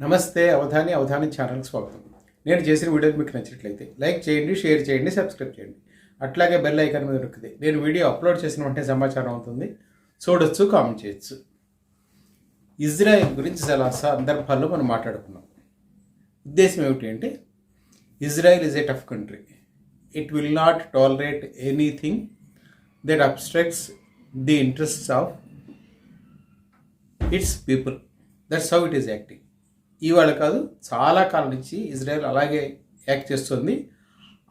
నమస్తే అవధాని అవధాని ఛానల్కి స్వాగతం. నేను చేసిన వీడియోలు మీకు నచ్చినట్లయితే లైక్ చేయండి షేర్ చేయండి సబ్స్క్రైబ్ చేయండి. అట్లాగే బెల్ ఐకాన్ మీద నొక్కితే నేను వీడియో అప్లోడ్ చేసిన వెంటనే సమాచారం అవుతుంది. చూడొచ్చు కామెంట్ చేయొచ్చు. ఇజ్రాయెల్ గురించి చాలా సందర్భాల్లో మనం మాట్లాడుకున్నాం. ఉద్దేశం ఏమిటి అంటే Israel is a tough country it will not tolerate anything that obstructs the interests of its people that's how it is acting ఇవాళ కాదు చాలా కాలం నుంచి ఇజ్రాయెల్ అలాగే యాక్ట్ చేస్తుంది.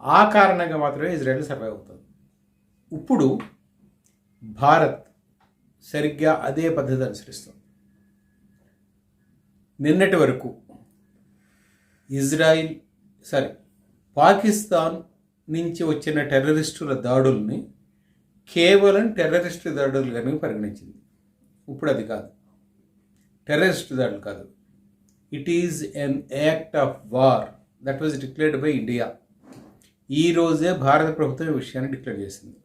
ఆ కారణంగా మాత్రమే ఇజ్రాయెల్ సర్వైవ్ అవుతుంది. ఇప్పుడు భారత్ సరిగ్గా అదే పద్ధతి అనుసరిస్తుంది. నిన్నటి వరకు ఇజ్రాయిల్ సారీ పాకిస్తాన్ నుంచి వచ్చిన టెర్రరిస్టుల దాడుల్ని కేవలం టెర్రరిస్టు దాడులుగానే పరిగణించింది. ఇప్పుడు అది కాదు. టెర్రరిస్టు దాడులు కాదు. It is an act of war that was declared by India ఈ రోజే భారత ప్రభుత్వం ఈ విషయాన్ని డిక్లేర్ చేసింది.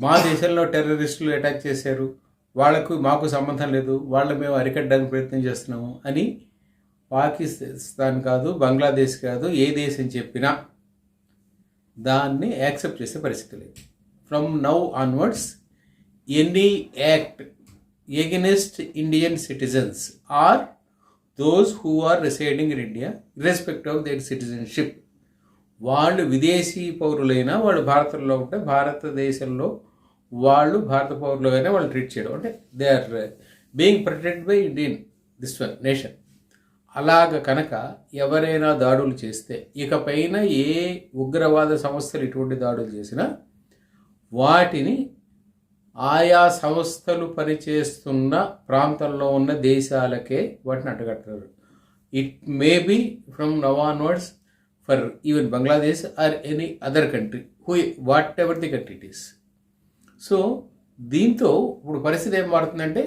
మా దేశంలో టెర్రరిస్టులు అటాక్ చేశారు. వాళ్ళకు మాకు సంబంధం లేదు. వాళ్ళు మేము అరికట్టడానికి ప్రయత్నం చేస్తున్నాము అని పాకిస్తాన్ కాదు బంగ్లాదేశ్ కాదు ఏ దేశం చెప్పినా దాన్ని యాక్సెప్ట్ చేసే పరిస్థితి లేదు. From now onwards any act against Indian citizens or those who are residing in India respect of their citizenship వాళ్ళు విదేశీ పౌరులైనా వాళ్ళు భారతంలో ఉంటే భారతదేశంలో వాళ్ళు భారత పౌరులుగానే వాళ్ళు ట్రీట్ చేయడం. అంటే they are being protect by Indian this one nation అలాగ కనుక ఎవరైనా దాడులు చేస్తే ఇకపైన ఏ ఉగ్రవాద సంస్థలు ఇటువంటి దాడులు చేసినా వాటిని ఆయా సంస్థలు పనిచేస్తున్న ప్రాంతంలో ఉన్న దేశాలకే వాటిని అడ్డగట్టారు it may be from now onwards for even Bangladesh or any other country who whatever the country it is so దీంతో ఇప్పుడు పరిస్థితి ఏం మారుతుందంటే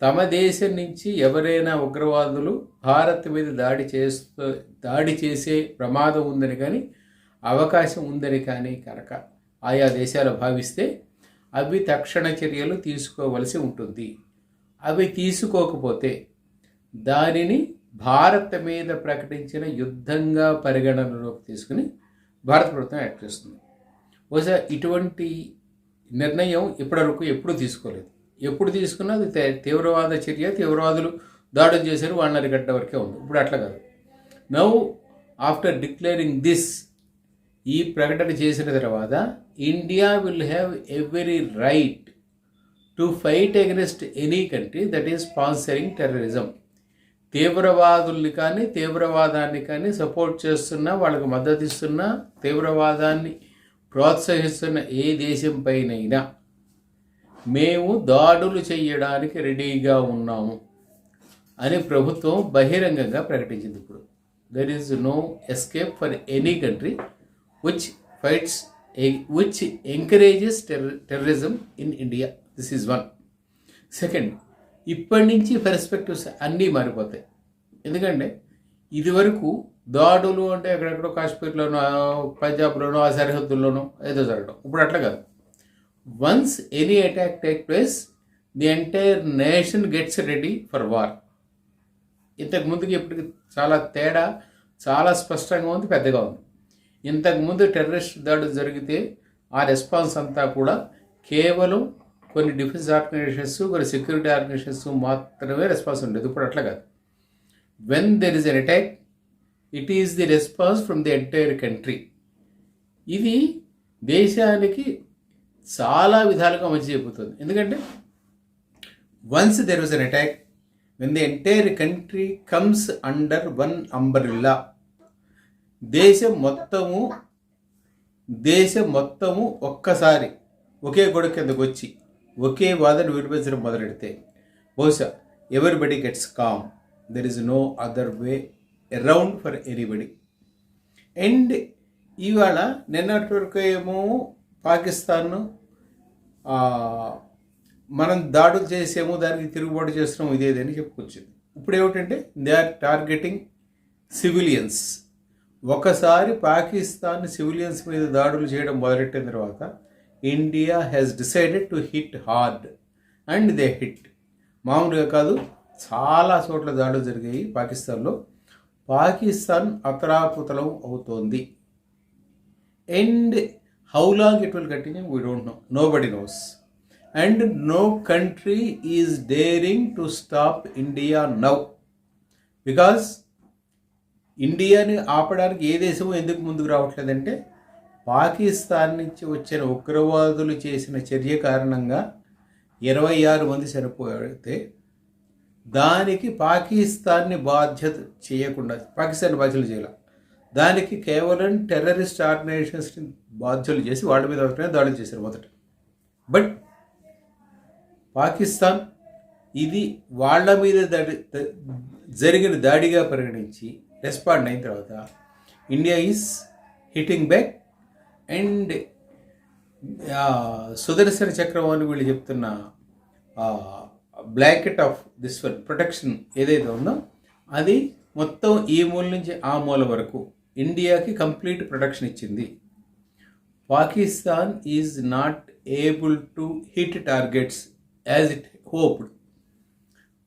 తమ దేశం నుంచి ఎవరైనా ఉగ్రవాదులు భారత్ మీద దాడి చేస్తూ దాడి చేసే ప్రమాదం ఉందని కానీ అవకాశం ఉందని కానీ కనుక ఆయా దేశాలు భావిస్తే అవి తక్షణ చర్యలు తీసుకోవలసి ఉంటుంది. అవి తీసుకోకపోతే దానిని భారత్ మీద ప్రకటించిన యుద్ధంగా పరిగణనలోకి తీసుకుని భారత ప్రభుత్వం యాక్ట్ చేస్తుంది. బహుశా ఇటువంటి నిర్ణయం ఇప్పటివరకు ఎప్పుడు తీసుకోలేదు. ఎప్పుడు తీసుకున్నా అది తీవ్రవాద చర్య తీవ్రవాదులు దాడులు చేశారు వాళ్ళని అరికట్ట వరకే ఉంది. ఇప్పుడు అట్లా కాదు. నౌ ఆఫ్టర్ డిక్లేరింగ్ దిస్ ఈ ప్రకటన చేసిన తర్వాత India will have every right to fight against any country that is sponsoring terrorism తీవ్రవాదుల్ని కానీ తీవ్రవాదాన్ని కానీ సపోర్ట్ చేస్తున్న వాళ్ళకు మద్దతు ఇస్తున్న తీవ్రవాదాన్ని ప్రోత్సహిస్తున్న ఏ దేశం పైనైనా మేము దాడులు చేయడానికి రెడీగా ఉన్నాము అని ప్రభుత్వం బహిరంగంగా ప్రకటించింది ఇప్పుడు. There is no escape for any country which fights which encourages terrorism in India this is one second ఇప్పటి నుంచి పర్స్పెక్టివ్స్ అన్నీ మారిపోతాయి. ఎందుకంటే ఇదివరకు దాడులు అంటే ఎక్కడెక్కడో కాశ్మీర్లోనో పంజాబ్లోనో ఆ సరిహద్దుల్లోనో ఏదో జరగడం. ఇప్పుడు అట్లా కాదు. Once any attack take place the entire nation gets ready for war ఇంతకు ముందుకి ఇప్పటికి చాలా తేడా చాలా స్పష్టంగా ఉంది పెద్దగా ఉంది. ఇంతకుముందు టెర్రరిస్ట్ దాడులు జరిగితే ఆ రెస్పాన్స్ అంతా కూడా కేవలం కొన్ని డిఫెన్స్ ఆర్గనైజేషన్స్ కొన్ని సెక్యూరిటీ ఆర్గనైజేషన్స్ మాత్రమే రెస్పాన్స్ ఉండేది. ఇప్పుడు అట్లా కాదు. When there is an attack it is the response from the entire country ఇది దేశానికి చాలా విధాలుగా మంచి చెబుతుంది. ఎందుకంటే once there was an attack when the entire country comes under one umbrella దేశం మొత్తము దేశం మొత్తము ఒక్కసారి ఒకే గొడవ కిందకు వచ్చి ఒకే వాదన విడిపించడం మొదలెడితే బహుశా everybody gets calm there is no other way around for anybody and ఇవాళ నిన్నటి వరకు ఏమో పాకిస్తాన్ మనం దాడులు చేసేమో దానికి తిరుగుబాటు చేస్తున్నాము ఇదేదని చెప్పుకొచ్చింది. ఇప్పుడు ఏమిటంటే దే ఆర్ టార్గెటింగ్ సివిలియన్స్ ఒకసారి పాకిస్తాన్ సివిలియన్స్ మీద దాడులు చేయడం మొదలెట్టిన తర్వాత India has decided to hit hard and they hit మామూలుగా కాదు చాలా చోట్ల దాడులు జరిగాయి పాకిస్తాన్లో. పాకిస్తాన్ అతరాపుతలం అవుతోంది. And how long it will continue we don't know nobody knows and no country is daring to stop India now because ఇండియాని ఆపడానికి ఏ దేశము ఎందుకు ముందుకు రావట్లేదంటే పాకిస్తాన్ నుంచి వచ్చిన ఉగ్రవాదులు చేసిన చర్య కారణంగా ఇరవై ఆరు మంది చనిపోతే దానికి పాకిస్తాన్ని బాధ్యత చేయకుండా పాకిస్తాన్ బాధ్యతలు చేయాలి. దానికి కేవలం టెర్రరిస్ట్ ఆర్గనైజేషన్స్ని బాధ్యతలు చేసి వాళ్ళ మీద ఒకటే దాడులు చేశారు మొదట. బట్ పాకిస్తాన్ ఇది వాళ్ళ మీద దాడి జరిగిన దాడిగా పరిగణించి రెస్పాండ్ అయిన తర్వాత India is hitting back and Sudarshan Chakra వీళ్ళు చెప్తున్న blanket of this one protection ఏదైతే ఉందో అది మొత్తం ఈ మూల నుంచి ఆ మూల వరకు ఇండియాకి కంప్లీట్ ప్రొటెక్షన్ ఇచ్చింది. Pakistan is not able to hit targets as it hoped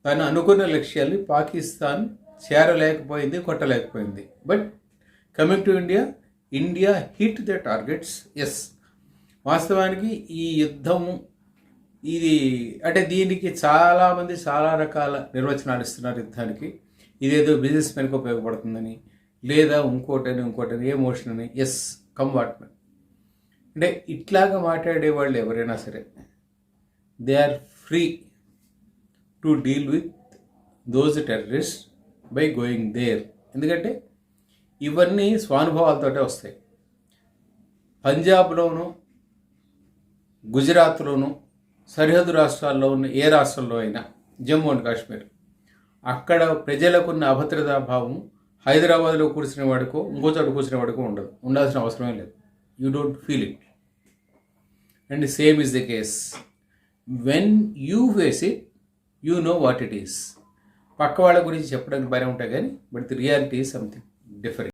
తను అనుకున్న లక్ష్యాన్ని పాకిస్తాన్ చేరలేకపోయింది కొట్టలేకపోయింది but coming to India India hit the targets yes వాస్తవానికి ఈ యుద్ధము ఇది అంటే దీనికి చాలామంది చాలా రకాల నిర్వచనాలు ఇస్తున్నారు యుద్ధానికి. ఇదేదో బిజినెస్ మెన్కి ఉపయోగపడుతుందని లేదా ఇంకోటని ఇంకోటని ఎమోషన్ అని ఎస్ కమ్ వాట్ అంటే ఇట్లాగా మాట్లాడే వాళ్ళు ఎవరైనా సరే they are free to deal with those terrorist by going there ఎందుకంటే ఇవన్నీ స్వానుభవాలతోటే వస్తాయి. పంజాబ్లోను గుజరాత్లోను సరిహద్దు రాష్ట్రాల్లో ఉన్న ఏ రాష్ట్రంలో అయినా జమ్మూ అండ్ కాశ్మీర్ అక్కడ ప్రజలకున్న అభద్రతా భావం హైదరాబాద్లో కూర్చునే వాడికో ఇంకో చోట కూర్చునే వాడికో ఉండదు. ఉండాల్సిన అవసరమే లేదు. You don't feel it and same is the case when you face it you know what it is పక్క వాళ్ళ గురించి చెప్పడానికి భయం ఉంటాయి కానీ but the reality is something different